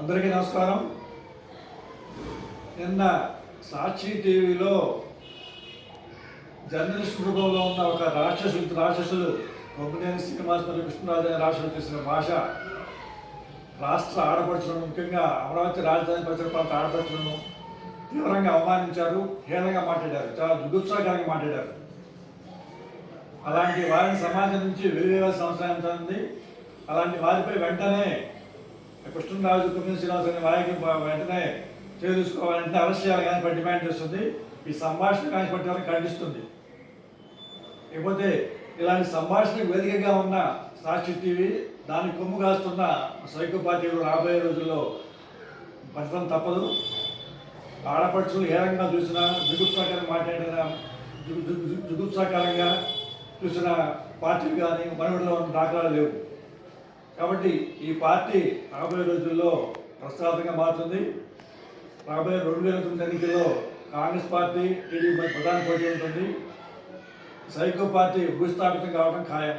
అందరికీ నమస్కారం. నిన్న సాక్షి టీవీలో జర్నలిస్ట్ రూపంలో ఉన్న ఒక రాక్షసు రాక్షసులు కొమ్మనేని శ్రీనివాస్ మరియు కృష్ణరాజు అనే చేసిన భాష రాష్ట్ర ఆడపడుచులను ముఖ్యంగా అమరావతి రాజధాని పరిసర ప్రాంత ఆడపడుచులను తీవ్రంగా అవమానించారు హీనంగా మాట్లాడారు చాలా జుగుత్సాకరంగా మాట్లాడారు. అలాంటి వారిని సమాజం నుంచి వెలివేయాల్సిన అవసరం ఉంది అలాంటి వారిపై వెంటనే కృష్ణరాజు కుమిన్ శ్రీనివాస్ అనే వెంటనే చేసుకోవాలంటే తీసుకోవాలంటే అరెస్ట్ చేయాలి కానీ పట్టి డిమాండ్ చేస్తుంది. ఈ సంభాషణ కానీ పట్టాలని ఖండిస్తుంది. ఇకపోతే ఇలాంటి సంభాషణకు వేదికగా ఉన్న సాక్షి టీవీ దాని కొమ్ము కాస్తున్న సైకో పార్టీలు రాబోయే రోజుల్లో పట్టడం తప్పదు. ఆడపడుచులు ఏ రకంగా చూసినా జుగుత్సాకరంగా మాట్లాడిన జుగు- చూసిన పార్టీలు కానీ మనవిడిలో ఉన్న దాఖలాలు లేవు. కాబట్టి ఈ పార్టీ రాబోయే రోజుల్లో ప్రస్తావతంగా మారుతుంది. రాబోయే రెండు వేల తొమ్మిది ఎన్నికల్లో కాంగ్రెస్ పార్టీ టీడీపీ ప్రధాన పోటీ ఉంటుంది. సైకో పార్టీ భూస్థాపితం కావడం ఖాయం.